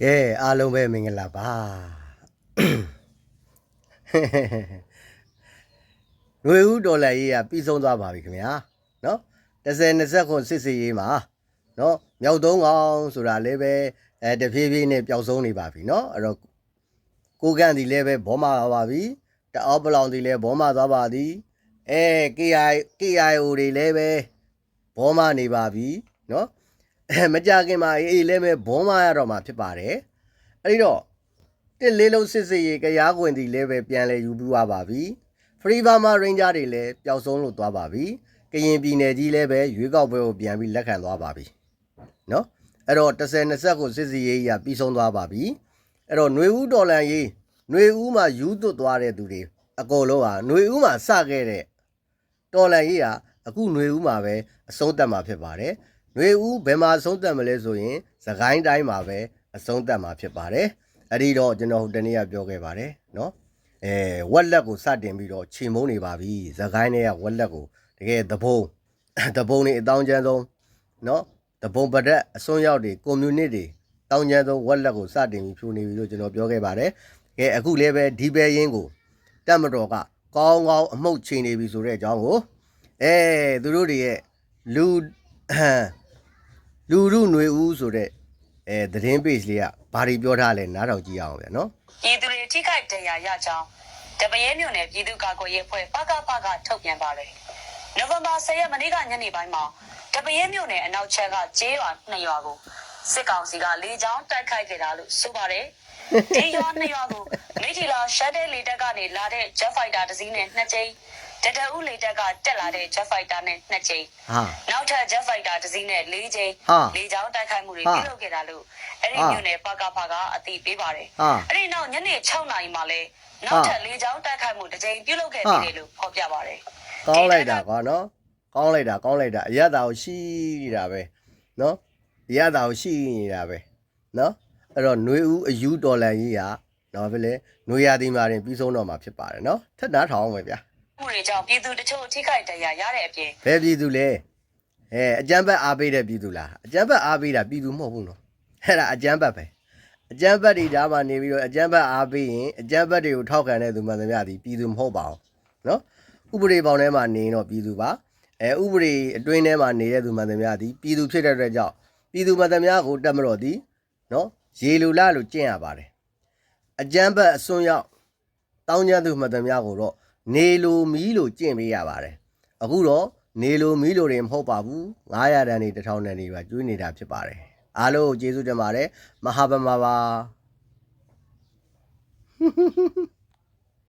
ကဲအားလုံးပဲမင်္ဂလာပါຫນွေဦးဒေါ်လာရေးကပြီးဆုံးသွားပါပြီခင်ဗျာနော်30 20ခုစစ်စစ်ရေးမှာနော်မြောက်သုံးကောင်ဆိုတာလည်းပဲအဲတဖြည်းဖြည်းနဲ့ပျောက်ဆုံးနေပါပြီနော်အဲ့တော့ကိုကန့်ဒီလည်းပဲဘောမသွားပါပြီတအောပလောင်ဒီလည်းဘောမသွားပါသည်အဲ KI KIO တွေလည်းပဲဘောမနေပါပြီနော်အဲ မကြခင်မှာအေးလည်းပဲဘုံမရတော့မှာဖြစ်ပါတယ်အဲ့ဒီတော့တစ်လေးလုံးစစ်စစ်ရေးကြားခွင်တီလည်းပဲပြန်လဲယူပြီးသွားပါပြီဖရီဘာမာရင်ဂျာတွေလည်းပျောက်ဆုံးလို့သွားပါပြီကရင်ပြည်နယ်ကြီးလည်းပဲရွေးကောက်ပွဲကိုပြန်ပြီးလက်ခံသွားပါပြီနော်အဲ့တော့30 20ကိုစစ်စစ်ရေးကြီးကပြီးဆုံးသွားပါပြီအဲ့တော့ຫນွေဦးဒေါ်လန်ရေးຫນွေဦးမှာယူသွတ်သွားတဲ့သူတွေအကုန်လုံးဟာຫນွေဦးမှာစခဲ့တဲ့တော်လန်ရေးဟာအခုຫນွေဦးမှာပဲအဆုံးသတ်မှာဖြစ်ပါတယ် ຫນွေဦးဘယ်မှာအဆုံးသတ်မလဲဆိုရင်သခိုင်းတိုင်းမှာပဲအဆုံးသတ်မှာဖြစ်ပါတယ်အဲ့ဒီတော့ကျွန်တော်ဟိုတနေ့ကပြောခဲ့ပါတယ်နော်အဲဝက်လက်ကိုစတင်ပြီးတော့ချိန်မုံနေပါပြီသခိုင်းတွေကဝက်လက်ကိုတကယ်သဘုံသဘုံတွေအတောင်းကျမ်းဆုံးနော်သဘုံပဒက်အစွန်းရောက်တွေကွန်မြူနတီတွေတောင်းကျမ်းဆုံးဝက်လက်ကိုစတင်ပြီးဖြိုနေပြီလို့ကျွန်တော်ပြောခဲ့ပါတယ်ကဲအခုလည်းပဲဒီဘဲရင်းကိုတက်မတော်ကကောင်းကောင်းအမှုတ်ချိန်နေပြီဆိုတဲ့အကြောင်းကိုအဲသူတို့တွေရဲ့လူ လူရုຫນွေဦးဆိုတဲ့အဲသတင်း page လေးကဘာတွေပြောထားလဲနားထောင်ကြည့်ရအောင်ဗျာနော်ပြည်သူတွေထိခိုက်ဒဏ်ရာရကြောင်းတပရဲမြို့နယ်ပြည်သူ့ကာကွယ်ရေးအဖွဲ့ပကပကထုတ်ပြန်ပါတယ်။နိုဝင်ဘာ10ရက်မနေ့ကညနေပိုင်းမှာတပရဲမြို့နယ်အနောက်ချက်ကကျေးရွာနှစ်ရွာကိုစစ်ကောင်စီကလေကြောင်းတိုက်ခိုက်ခဲ့တာလို့ဆိုပါတယ်။ဒီရွာနှစ်ရွာကိုမိထီလာရှက်တဲ့လေတပ်ကနေလာတဲ့ Jet Fighter တစ်စီးနဲ့နှစ်ကြိမ် တတအူးလေတပ်ကတက်လာတဲ့ Jet Fighter နဲ့နှစ်ကြိမ် ဟာ နောက်ထပ် Jet Fighter တစ်စီးနဲ့၄ကြိမ် ဟာ လေကြောင်းတိုက်ခိုက်မှုတွေ ဟာ ပြုလုပ်ခဲ့တာလို့အဲ့ဒီ ဟာ မြို့နယ်ပကပကအသိပေးပါတယ် ဟာ အဲ့ဒီနောက်ညနေ6နာရီမှာလဲနောက်ထပ်လေးချောင်းတိုက်ခိုက်မှုတစ်ကြိမ်ပြုလုပ်ခဲ့ပြီးတယ်လို့ဖော်ပြပါတယ် ကောင်းလိုက်တာကွာနော်ကောင်းလိုက်တာကောင်းလိုက်တာအရသာကိုရှိနေတာပဲနော်အရသာကိုရှိနေတာပဲနော်အဲ့တော့ຫນွေဦးအယူဒေါ်လာကြီးကနော်ပဲလေຫນွေရသည်မှာတင်ပြီးဆုံးတော့မှာဖြစ်ပါတယ်နော်ထက်နားထောင်အောင်ပဲဗျာ ။ မှုတွေကြောင့်ပြည်သူတချို့ထိခိုက်ဒဏ်ရာရတဲ့အပြင်ဘယ်ပြည်သူလဲအဲအကြမ်းဖက်အားပေးတဲ့ပြည်သူလားအကြမ်းဖက်အားပေးတာပြည်သူမဟုတ်ဘူးနော်အဲ့ဒါအကြမ်းဖက်ပဲအကြမ်းဖက်တွေဒါမှနေပြီးတော့အကြမ်းဖက်အားပေးရင်အကြမ်းဖက်တွေကိုထောက်ခံတဲ့သူမှန်သမျှဒီပြည်သူမဟုတ်ပါဘူးနော်ဥပဒေပေါင်းထဲမှာနေရင်တော့ပြည်သူပါအဲဥပဒေအတွင်းထဲမှာနေတဲ့သူမှန်သမျှဒီပြည်သူဖြစ်တဲ့အတွက်ကြောင့်ပြည်သူမှန်သမျှကိုတက်မတော်သည်နော်ရေလူလာလို့ကျင့်ရပါတယ်အကြမ်းဖက်အစွန်းရောက်တောင်းကျမ်းသူမှန်သမျှကိုတော့ နေလိုမီးလို့ကျင့်ပေးရပါတယ်အခုတော့နေလိုမီလိုတွေမဟုတ်ပါဘူး900တန်နေ1000တန်နေပါကျွေးနေတာဖြစ်ပါတယ်အားလုံးကိုကျေးဇူးတင်ပါတယ်မဟာဗမာပါ